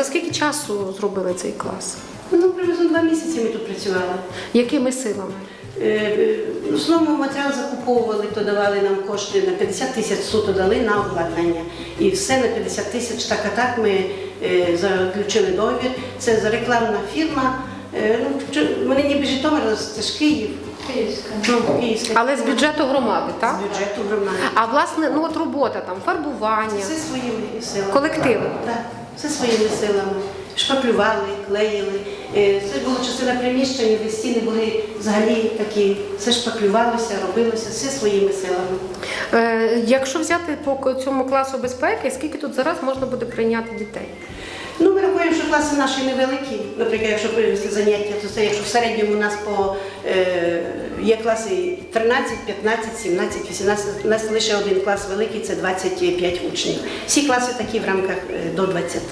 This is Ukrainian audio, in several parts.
за скільки часу зробили цей клас? Ну, приблизно два місяці ми тут працювали. Якими силами? Е, е, В основному матеріал закуповували, то давали нам кошти на 50 тисяч суто дали на обладнання. І все на 50 тисяч так а так ми е, заключили договір. Це за рекламна фірма. Ну, вони ніби Житомир, це ж Київ. Київська. Ну, Київська. Але з бюджету громади, З так? бюджету громади. А власне, ну от робота там, фарбування, Все своїми силами. колективи. Так, все своїми силами. Шпаклювали, клеїли. Е, Це була частина приміщення, де стіни були взагалі такі, все шпаклювалося, робилося, все своїми силами. Е, якщо взяти по цьому класу безпеки, скільки тут зараз можна буде прийняти дітей? Ну, ми рахуємо, що класи наші невеликі. Наприклад, якщо привести заняття, то це якщо в середньому у нас по е, є класи 13, 15, 17, 18, у нас лише один клас великий, це 25 учнів. Всі класи такі в рамках е, до 20.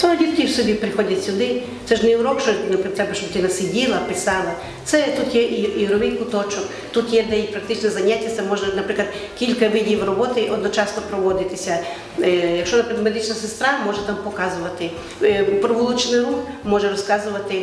То дітки собі приходять сюди. Це ж не урок, що треба, щоб дитина сиділа, писала. Це тут є і ігровий куточок, тут є де і практичне заняття. Це може, наприклад, кілька видів роботи одночасно проводитися. Е, Якщо, наприклад, медична сестра може там показувати, про вуличний рух може розказувати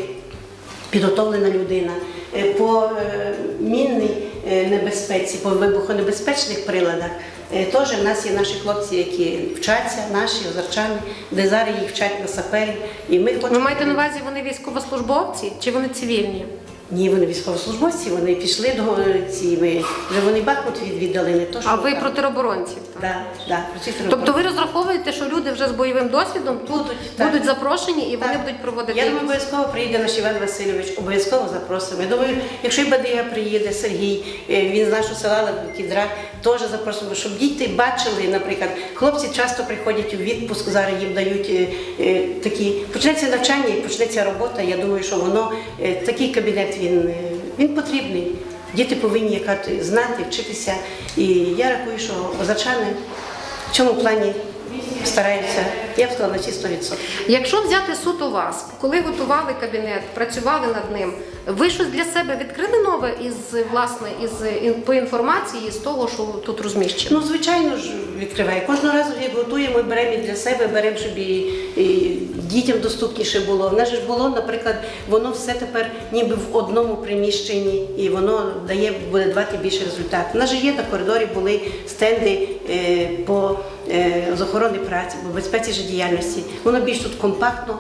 підготовлена людина. Е, По е, мінній е, небезпеці, по вибухонебезпечних приладах. е, Теж в нас є наші хлопці, які вчаться, наші озарчани, де зараз їх вчать на сапері. І ми хочемо. Ви маєте на увазі, вони військовослужбовці чи вони цивільні? Ні, вони військовослужбовці, вони пішли до е, ці, ми, вже вони Бахмут відвідали, не то, що А ви там. про тероборонців? так? Да, да, Тобто ви розраховуєте, що люди вже з бойовим досвідом тут Будуть, так. будуть запрошені і вони будуть проводити. Я думаю, обов'язково приїде наш Іван Васильович, обов'язково запросимо. Я думаю, якщо і Бадия приїде, Сергій, е, він з нашого села Кідра, теж запросимо, щоб діти бачили, наприклад, хлопці часто приходять у відпуск, зараз їм дають е, такі, почнеться навчання і почнеться робота. Я думаю, що воно, такий кабінет, він, е, він потрібний. Діти повинні знати, вчитися. І я рахую, що озарчани в цьому плані стараються, я б сказала, на ці 100%. Якщо взяти суд у вас, коли готували кабінет, працювали над ним, ви щось для себе відкрили нове із власне із по інформації з того, що тут розміщено? Ну, звичайно ж, відкриває. Кожного разу, як готуємо, беремо і для себе, беремо, щоб і, і дітям доступніше було. В нас ж було, наприклад, воно все тепер ніби в одному приміщенні, і воно дає буде давати більше результат. У нас же є на коридорі були стенди е, по з охорони праці, безпеці життєдіяльності. Воно більш тут компактно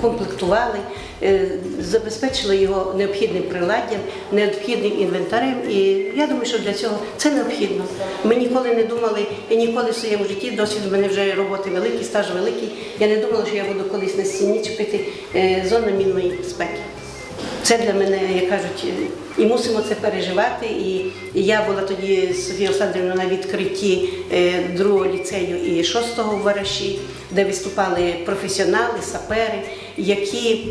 комплектували, е, забезпечили його необхідним приладдям, необхідним інвентарем. І я думаю, що для цього це необхідно. Ми ніколи не думали, я ніколи в своєму житті, досвід у мене вже роботи великий, стаж великий. Я не думала, що я буду колись на стіні чіпити е, зону мінної безпеки. Це для мене, як кажуть, і мусимо це переживати. І, я була тоді з Софією Олександрівною на відкритті е, другого ліцею і шостого в Вараші, де виступали професіонали, сапери, які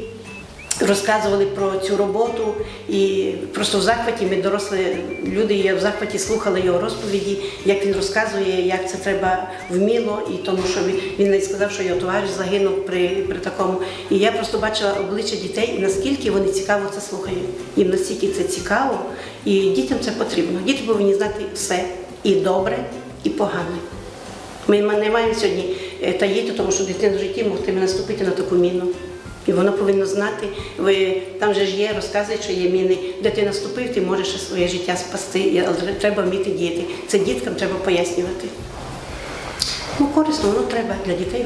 розказували про цю роботу. І просто в захваті ми дорослі люди, я в захваті слухала його розповіді, як він розказує, як це треба вміло, і тому що він, навіть сказав, що його товариш загинув при, при такому. І я просто бачила обличчя дітей, і наскільки вони цікаво це слухають. Їм настільки це цікаво, і дітям це потрібно. Діти повинні знати все і добре, і погане. Ми не маємо сьогодні е, таїти, тому що дитина в житті могти наступити на таку міну. І воно повинно знати. Ви там же ж є, розказують, що є міни. Де ти наступив, ти можеш своє життя спасти, але треба вміти діяти. Це діткам треба пояснювати. Ну, корисно, воно треба для дітей.